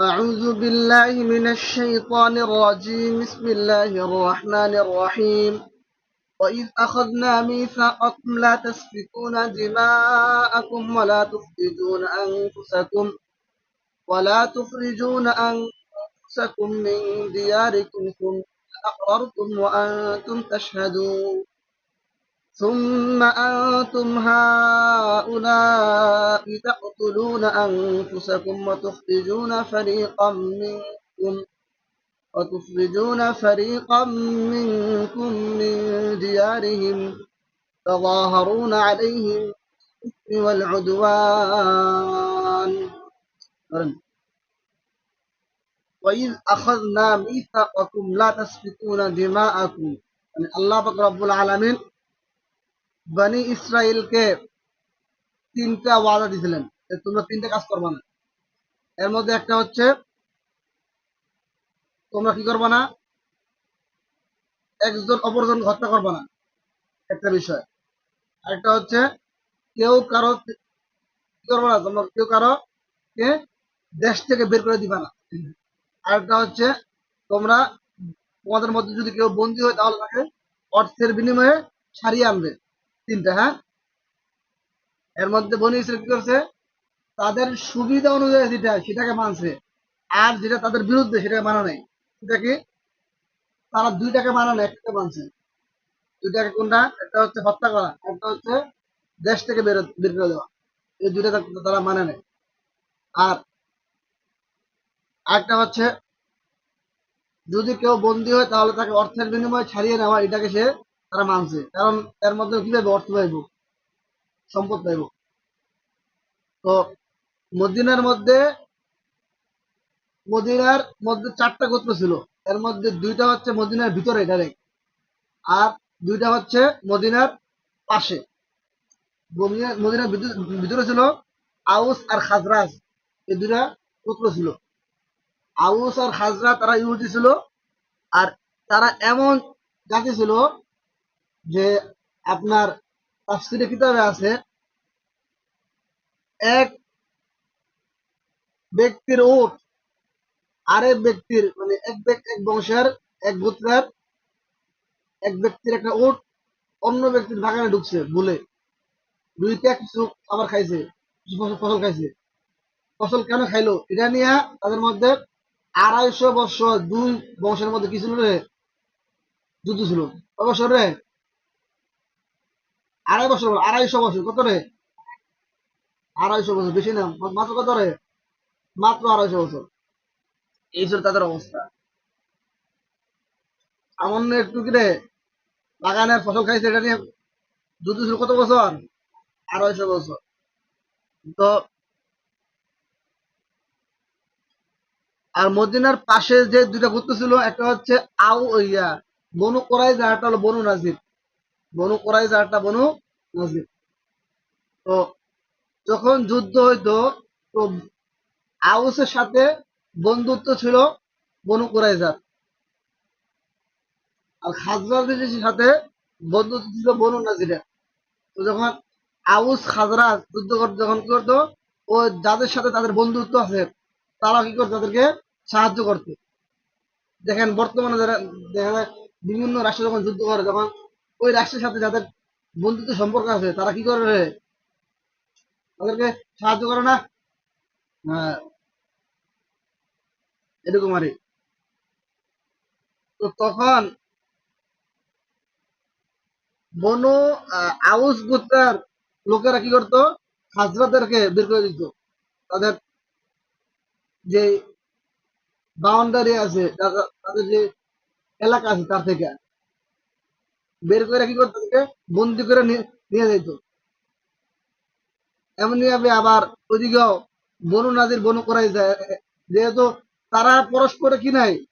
أعوذ بالله من الشيطان الرجيم. بسم الله الرحمن الرحيم. وإذ أخذنا ميثاقكم لا تسفكون دماءكم ولا تخرجون أنفسكم ولا تخرجون أنفسكم من دياركم ثم أقررتم وأنتم تشهدون. ثم أنتم هؤلاء تقتلون أنفسكم وتخرجون فريقا منكم وتخرجون فريقا منكم من ديارهم تظاهرون عليهم بالإثم والعدوان وإذ أخذنا ميثاقكم لا تسفكون دماءكم. يعني الله رب العالمين বনি ইসরায়েলকে তিনটা ওয়াদা দিয়েছিলেন তোমরা তিনটা কাজ করবে না। এর মধ্যে একটা হচ্ছে, তোমরা কি করবে না? একজন অপরজন হত্যা করবে না, একটা বিষয়। আরেকটা হচ্ছে, কেউ কারও কি করবে না, তোমরা কেউ কারও কে দেশ থেকে বের করে দিবা না। আরেকটা হচ্ছে, তোমরা তোমাদের মধ্যে যদি কেউ বন্দী হয় তাহলে তাকে অর্থের বিনিময়ে ছাড়িয়ে আনবে। তিনটা হ্যাঁ? এর মধ্যে বনি ইসরায়েল কি করছে? তাদের সুবিধা অনুযায়ী যেটা, সেটাকে মানছে। আর যেটা তাদের বিরুদ্ধে, সেটাকে মানা নাই। সেটা কি? তারা দুইটাকে মানা নাই, একটাকে মানছে। দুইটাকে কোনটা? একটা হচ্ছে হত্যা করা, একটা হচ্ছে দেশ থেকে বের বের করে দেওয়া। এই দুইটা তারা মানে নেয় আর একটা হচ্ছে, যদি কেউ বন্দী হয়, তাহলে তাকে অর্থের বিনিময়ে ছাড়িয়ে নেওয়া, এটাকে সে তারা মানছে। কারণ এর মধ্যে কি পাইব অর্থ পাইব? সম্পদ পাইব। তো মদিনার মধ্যে মদিনার মধ্যে চারটা গোত্র ছিল। এর মধ্যে দুইটা হচ্ছে মদিনার ভিতরে ডাইরেক্ট আর দুইটা হচ্ছে মদিনার পাশে। মদিনার ভিতরে ছিল আউস আর খাজরাজ। এই দুইটা গোত্র ছিল। আউস আর খাজরা তারা ইহুদি ছিল আর তারা এমন জাতি ছিল যে আপনার তাফসিরে কিতাবে আছে, এক ব্যক্তির উট আরেক ব্যক্তির মানে এক ব্যক্তি এক বংশের, এক গোত্রের, এক ব্যক্তির একটা উট অন্য ব্যক্তির বাগানে ঢুকছে ভুলে দুইটা কিছু খাবার খাইছে ফসল খাইছে। ফসল কেন খাইলো? এটা নিয়ে তাদের মধ্যে আড়াইশো বছর দুই বংশের মধ্যে কি ছিল রে? যুদ্ধ ছিল। বছর রে? আড়াই বছর আড়াইশো বছর, কত রে? আড়াইশো বছর, বেশি না মাত্র কত রে? মাত্র আড়াইশো বছর। এই ছিল তাদের অবস্থা। সামান্য একটু কি রে বাগানের ফসল খাইছে, এটা নিয়ে যুদ্ধ ছিল কত বছর? আড়াইশো বছর। তো আর মদিনার পাশে যে দুইটা গোত্র ছিল, একটা হচ্ছে আউ ইয়া, বনু কোরাইজা একটা হলো বনু নাজির। বনু কোরাইজা একটা বনু নাজির। তো যখন যুদ্ধ হইতো, তো আউসের সাথে বন্ধুত্ব ছিল বনু কোরাইজার আর খাজরাজের সাথে বন্ধুত্ব ছিল বনু নাজিরের। তো যখন আউস খাজরাজ যুদ্ধ করতে যখন কি করতো, ও যাদের সাথে তাদের বন্ধুত্ব আছে, তারা কি করতো তাদেরকে সাহায্য করতো। দেখেন বর্তমানে যারা, দেখা যায় বিভিন্ন রাষ্ট্র যখন যুদ্ধ করে, তখন ওই রাষ্ট্রের সাথে যাদের বন্ধুত্ব সম্পর্ক আছে, তারা কি করে রে? তাদেরকে সাহায্য করে না? এরকম আরে তো তখন বনু আউস গোত্রের লোকেরা কি করতো? হাজরাদেরকে বের করে দিত। তাদের যে বাউন্ডারি আছে, তাদের যে এলাকা আছে তার থেকে। বের করে কি করতো বন্দি করে নিয়ে- যেত এমনি ভাবে আবার ওইদিকেও বনু নাজির বনু করাই যায়। যেহেতু তারা পরস্পরে কি নাই,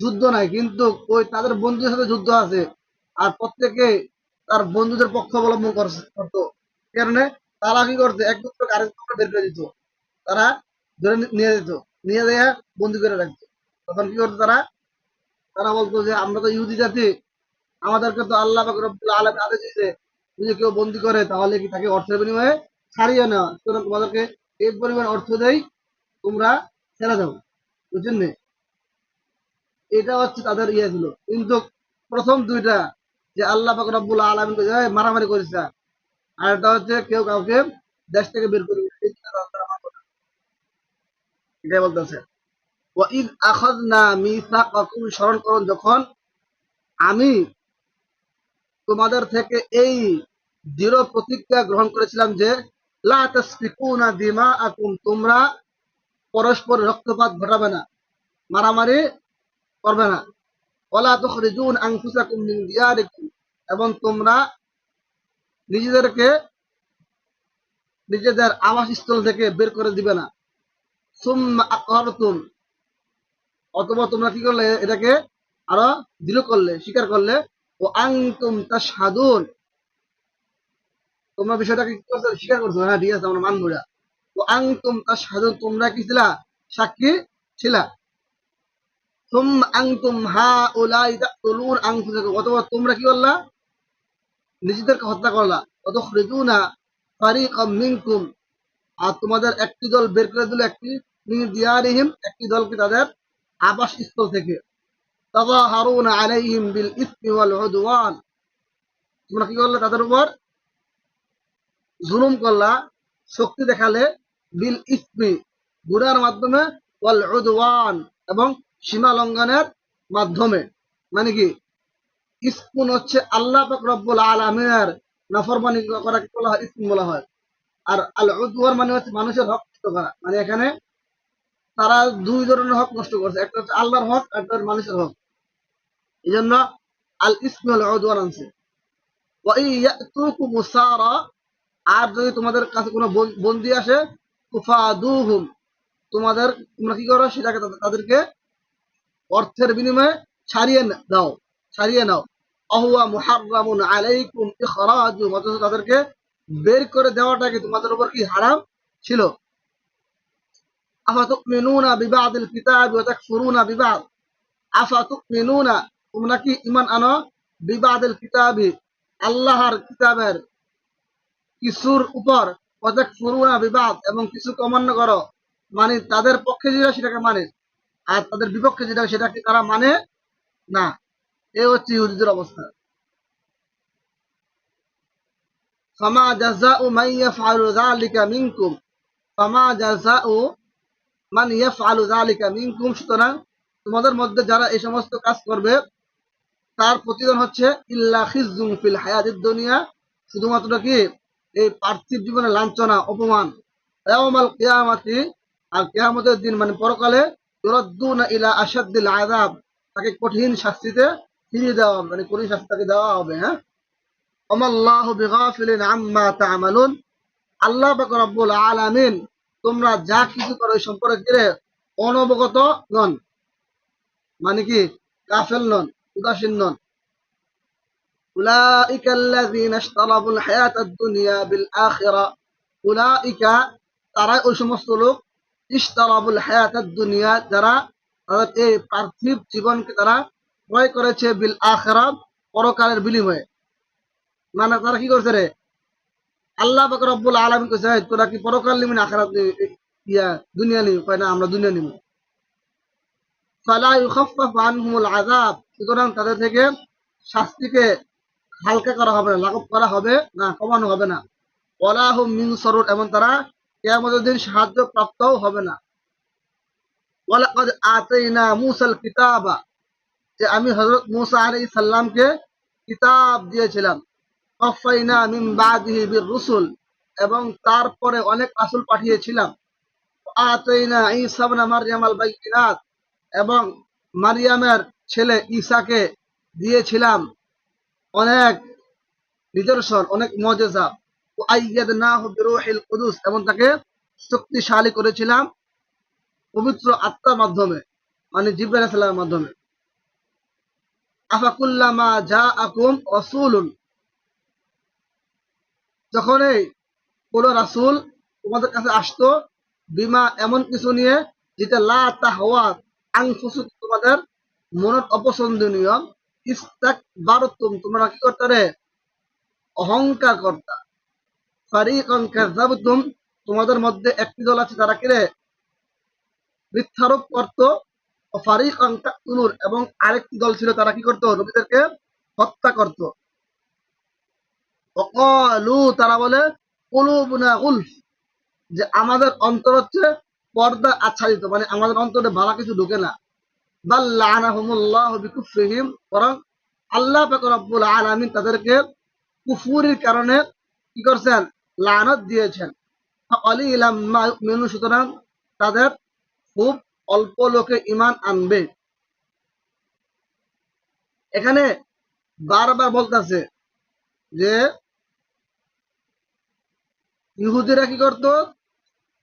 যুদ্ধ নাই, কিন্তু ওই তাদের বন্ধুদের সাথে যুদ্ধ আছে। আর প্রত্যেকে তার বন্ধুদের পক্ষ অবলম্বন করতো। কারণে তারা কি করতো এক দুটো আরেক দুটো বের করে দিত। তারা ধরে নিয়ে যেত। নিয়ে দেয়া বন্দি করে রাখতো। তখন কি করতো তারা? তারা বলতো যে, আমরা তো ইহুদি জাতি আমাদেরকে তো আল্লাহ আলামিন আদেশ দিয়েছে, যদি কেউ বন্দি করে তাহলে কি তাকে অর্থের বিনিময়ে ছাড়িয়ে নেওয়া সুতরাং তোমাদেরকে এই পরিমাণ অর্থ দেই, তোমরা ছেড়ে দাও। বুঝছেন এটা হচ্ছে তাদের ইয়ে ছিল। কিন্তু প্রথম দুইটা যে আল্লাহ পাক রব্বুল আলামিন মারামারি করেছে, আর এটা হচ্ছে কেউ কাউকে দেশ থেকে বের করবে না। এটাই বলতেছে। ওয়াইদ আখাযনা মিসাকাকুম, স্মরণ করুন যখন আমি তোমাদের থেকে এই দৃঢ় প্রতিজ্ঞা গ্রহণ করেছিলাম যে, লা তাসফিকুনা দিমাআকুম, তোমরা পরস্পর রক্তপাত ঘটাবে না, মারামারি করবে না। ওয়ালা তুখরিজুন আনফুসাকুম মিন দিয়ারিকুম, এবং তোমরা নিজেদেরকে নিজেদের আবাসস্থল থেকে বের করে দিবে না। সুম্মা আকরারতুম অথবা তোমরা কি করলে, এটাকে আরও দৃঢ় করলে, স্বীকার করলে ও তোমরা বিষয়টাকে কি করছ? স্বীকার করছ? হ্যাঁ ঠিক আছে, আমরা মানবো না ও আনতুম তাশহাদুন, তোমরা কি ছিলা? সাক্ষী ছিলা? তুম আনফুসাকুম। অথবা তোমরা কি করলা? নিজেদেরকে হত্যা করলা। আর তোমাদের একটি দল বের করে দিল একটি মিন দিয়ারিহিম, একটি দলকে তাদের আবাসস্থল থেকে। তাযাহারুনা আলাইহিম বিল ইসমি ওয়াল উদওয়ান। তোমরা কি করলে? তাদের উপর জুলুম করলা, শক্তি দেখালে বিল ইসমি মাধ্যমে, ওয়াল উদওয়ান এবং সীমা লঙ্ঘনের মাধ্যমে। মানে কি? ইসমুন হচ্ছে আল্লাহ পাক রব্বুল আলামিনের নাফরমানি করাকে বলা হয়? ইসম বলা হয়। আর আল উদওয়ান মানে হচ্ছে মানুষের হক নষ্ট করা। মানে এখানে তারা দুই ধরনের হক নষ্ট করছে। একটা হচ্ছে আল্লাহর হক, একটা মানুষের হক। এই জন্য আল ইসমি আল উদওয়ান আনছে। মুসারা আর যদি তোমাদের কাছে কোনো বন- বন্দী আসে, তুফাদুহুম, তোমাদের, তোমরা কি করো? সেটাকে তাদেরকে অর্থের বিনিময়ে ছাড়িয়ে দাও, ছাড়িয়ে নাও। অহুয়া মুহাররামুন আলাইকুম ইখরাজু, অথচ তাদেরকে বের করে দেওয়াটা কি তোমাদের উপর কি হারাম ছিল? আফা তুমিনুনা বিবাদিল কিতাব ওয়া তাকফুরুনা বিবাদ। আফা তুমিনুনা তোমরা কি ঈমান আনো? বিবাদিল কিতাবি, আল্লাহর কিতাবের কিছুর উপর ওয়া তাকফুরুনা বিবাদ এবং কিছু অমান্য করো। মানে তাদের পক্ষে যেটা সেটাকে মানে আর তাদের বিপক্ষে যেটা সেটাকে তারা মানে না। এ হচ্ছে ইহুদিদের অবস্থা। ফামা জাযাউ মান ইয়াফআলু যালিকা মিনকুম। ফামা জাযাউ মান ইয়াফআলু যালিকা মিনকুম। সুতরাং তোমাদের মধ্যে যারা এই সমস্ত কাজ করবে তার প্রতিদান হচ্ছে ফিল হায়াতিদ দুনিয়া শুধুমাত্র কি? এই পার্থিব জীবনে লাঞ্ছনা, অপমান। আর কিয়ামতের দিন মানে পরকালে ইলা তাকে কঠিন শাস্তিতে ফিরিয়ে দেওয়া হবে মানে কঠিন শাস্তি তাকে দেওয়া হবে হ্যাঁ? আমাল্লাহু বিগাফিলিন আম্মা আল্লাহ পাক রব্বুল আলামিন, তোমরা যা কিছু করো সম্পর্কে অনবগত নন। মানে কি? কাফেল নন। উদাসীন নন। উলাইকা আল্লাযীনা ইশতারাবুল হায়াতাদ দুনিয়া বিল আখিরা উলাইকা তারা ওই সমস্ত লোক ইশতারাবুল যারা তাদের এই পার্থিব জীবনকে তারা ক্রয় করেছে বিল আখিরা পরকালের বিনিময়ে। মানে তারা কি করছে রে? আল্লাহ পাক রব্বুল আলামিন কইছে তোরা কি পরকাল নিবি না ইয়া, দুনিয়া নিবি? কয়, না, আমরা দুনিয়া নিব। ফালা ইউখাফফাফু আনহুমুল আযাব। সুতরাং তাদের থেকে শাস্তিকে হালকা করা হবে না লাঘব করা হবে না, কমানো হবে না। হুম মিন সরুর, এবং তারা কিয়ামতের দিন সাহায্য প্রাপ্তও হবে না। মূসাল কিতাবা, যে আমি হযরত মূসা আলাইহিস সালামকে কিতাব দিয়েছিলাম। কফাইনা মিন বাদিহি বির রুসুল, এবং তারপরে অনেক রাসূল পাঠিয়েছিলাম। আতাইনা ঈসা ইবনে মারইয়াম আল বাইয়িনাত এবং মারিয়ামের ছেলে ঈসাকে দিয়েছিলাম অনেক নিদর্শন, অনেক মজেজা। কুদুস এবং তাকে শক্তিশালী করেছিলাম পবিত্র আত্মার মাধ্যমে মানে সালামের মাধ্যমে। আফাকুল্লামা জাআকুম রাসূলুন। যখনই কোন রাসূল তোমাদের কাছে আসতো, বিমা এমন কিছু নিয়ে, যেটা লা তাহওয়া আনফুসুক তোমাদের মনের অপছন্দনীয়। ইস্তাকবারতুম তোমরা কি করতে রে? অহংকার কর্তা ফারিকান কাযাবতুম, তোমাদের মধ্যে একটি দল আছে, তারা কি রে? মিথ্যারোপ করত ও ফারিক তুলুর এবং আরেকটি দল ছিল, তারা কি করত? নবীদেরকে হত্যা করত। অকলু, তারা বলে, কুলুবুনা উলফ, যে আমাদের অন্তর হচ্ছে পর্দা আচ্ছাদিত মানে আমাদের অন্তরে ভালো কিছু ঢুকে না। তাদেরকে কুফুরির কারণে কি করছেন? লানত দিয়েছেন। সুতরাং তাদের খুব অল্প লোকে ইমান আনবে। এখানে বারবার বলতেছে যে ইহুদিরা কি করত?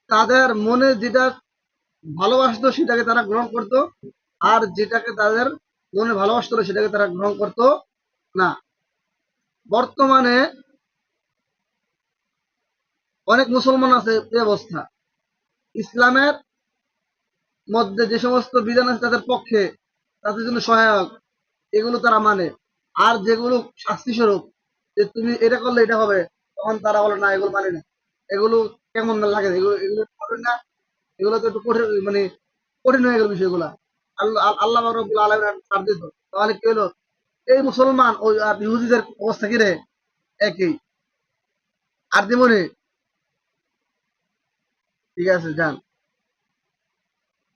তাদের মনে যেটা ভালোবাসতো, সেটাকে তারা গ্রহণ করত। আর যেটাকে তাদের মনে ভালোবাসতো সেটাকে তারা গ্রহণ করত না। বর্তমানে অনেক মুসলমান আছে এই অবস্থা। ইসলামের মধ্যে যে সমস্ত বিধান আছে তাদের পক্ষে, তাদের জন্য সহায়ক, এগুলো তারা মানে। আর যেগুলো শাস্তি স্বরূপ যে তুমি এটা করলে এটা হবে, তখন তারা বলে, না, এগুলো মানে না। এগুলো কেমন লাগে এগুলো এগুলো না। এগুলো তো একটু কঠিন মানে কঠিন হয়ে গেল বিষয়গুলা। আল্লাহ আল্লাহ তাহলে কি হলো? এই মুসলমান ওই ইহুদিদের অবস্থা কিরে একই। আর দিমনি। ঠিক আছে, যান।